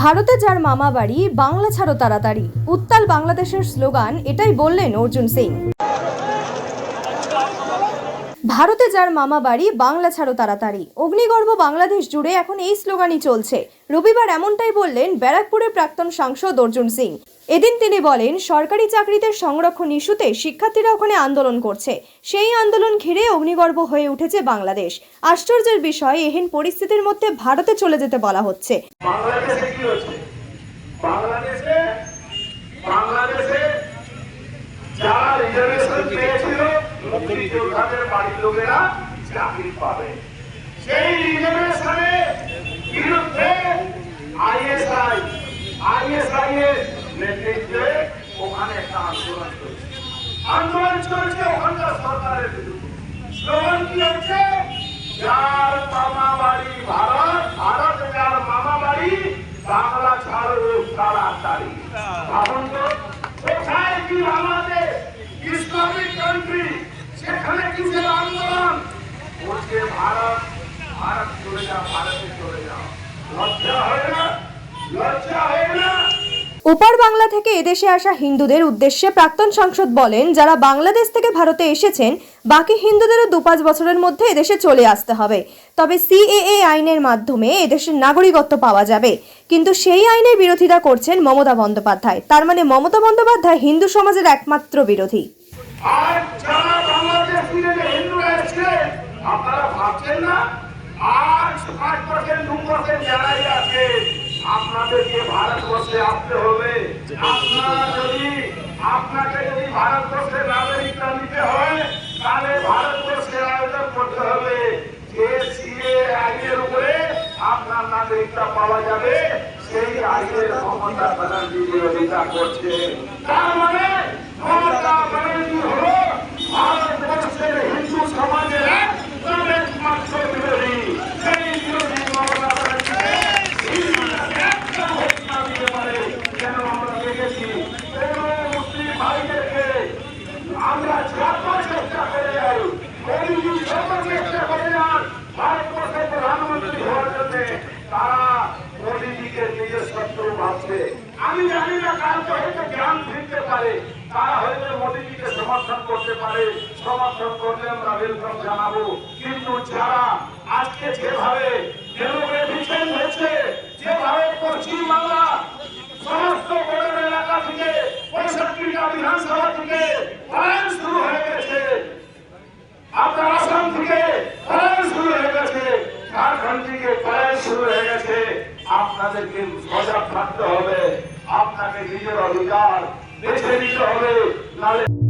ভারতে যার মামা বাড়ি বাংলা ছাড়ো তাড়াতাড়ি। উত্তাল বাংলাদেশের স্লোগান এটাই বললেন অর্জুন সিং। ভারতে যার মামা বাড়ি, বাংলা ছাড়ো তাড়াতাড়ি। অগ্নিগর্ভ বাংলাদেশ জুড়ে এখন এই স্লোগানই চলছে। রবিবার এমনটাই বললেন ব্যারাকপুরের প্রাক্তন সাংসদ অর্জুন সিং। এদিন তিনি বলেন, সরকারি চাকরিতে সংরক্ষণ ইস্যুতে শিক্ষার্থীরা ওখানে আন্দোলন করছে। সেই আন্দোলন ঘিরে অগ্নিগর্ভ হয়ে উঠেছে বাংলাদেশ। আশ্চর্যের বিষয়, এহেন পরিস্থিতির মধ্যে ভারতে চলে যেতে বলা হচ্ছে। বাংলাদেশে কি হচ্ছে বাংলাদেশে বাংলাদেশে যারা রিজার্ভেশন পেয়েছিল মুক্তিযোদ্ধাদের বাড়ির লোকেরা চাকরি পাবে। সেই বিরুদ্ধে আইএসআই আইএসআই এর নেতৃত্বে ওখানে একটা আন্দোলন আন্দোলন চলছে ওখানকার সরকারের বিরুদ্ধে। স্লোগান কি হচ্ছে? যার ভারত ভারত যার মামা বাড়ি বাংলা ছাড়ো তাড়াতাড়ি ভাবুন তো কোথায় কি বাংলাদেশ ইসলামিক কান্ট্রি কিসের আন্দোলন? বলছে ভারত ভারত চলে যাও ভারতে চলে যাও। লজ্জা হয় না? লজ্জা হয় না? ওপার বাংলা থেকে এদেশে আসা হিন্দুদের উদ্দেশ্যে প্রাক্তন সাংসদ বলেন যারা বাংলাদেশ থেকে ভারতে এসেছেন বাকি হিন্দুদেরও দু পাঁচ বছরের মধ্যে এদেশে চলে আসতে হবে। তবে সিএএ আইনের মাধ্যমে এদেশের নাগরিকত্ব পাওয়া যাবে। কিন্তু সেই আইনের বিরোধিতা করছেন মমতা বন্দ্যোপাধ্যায়। তার মানে মমতা বন্দ্যোপাধ্যায় হিন্দু সমাজের একমাত্র বিরোধী। পাঁচ পার্সেন্ট দু পার্সেন্ট আছে। আপনাদেরকে ভারতবর্ষে আসতে হবে। আপনারা যদি আপনাকে যদি ভারতবর্ষের নাগরিকতা নিতে হয়, তাহলে ভারতবর্ষে আয়োজন করতে হবে। যে সিএ আইনের উপরে আপনার নাগরিকতা পাওয়া যাবে, সেই আইনের মমতা করছে। তার মানে মমতা ব্যানার্জি হলো ভারতবর্ষের হিন্দু সমাজের একদম একমাত্র বিরোধী সেই বিরোধী মমতা ব্যানার্জিকে হিন্দুরা একদম ঘোষণা দিতে পারে কেন আমরা দেখেছি কোন মুসলিম ভাইদেরকে আমরা যত চেষ্টা করে যাই মোদীজি যত চেষ্টা করে যান ভারতবর্ষের প্রধানমন্ত্রী হওয়ার জন্য তারা মোদীজিকে নিজের শত্রু ভাবছে হয়তো জ্ঞান ফিরতে পারে, তারা হয়তো মোদীজিকে সমর্থন করতে পারে, সমর্থন করলে আমরা জানাব। কিন্তু যারা আজকে যেভাবে আপনার থেকে আপনাদেরকে সজাগ থাকতে হবে। আপনাকে নিজের অধিকার বেছে নিতে হবে নাহলে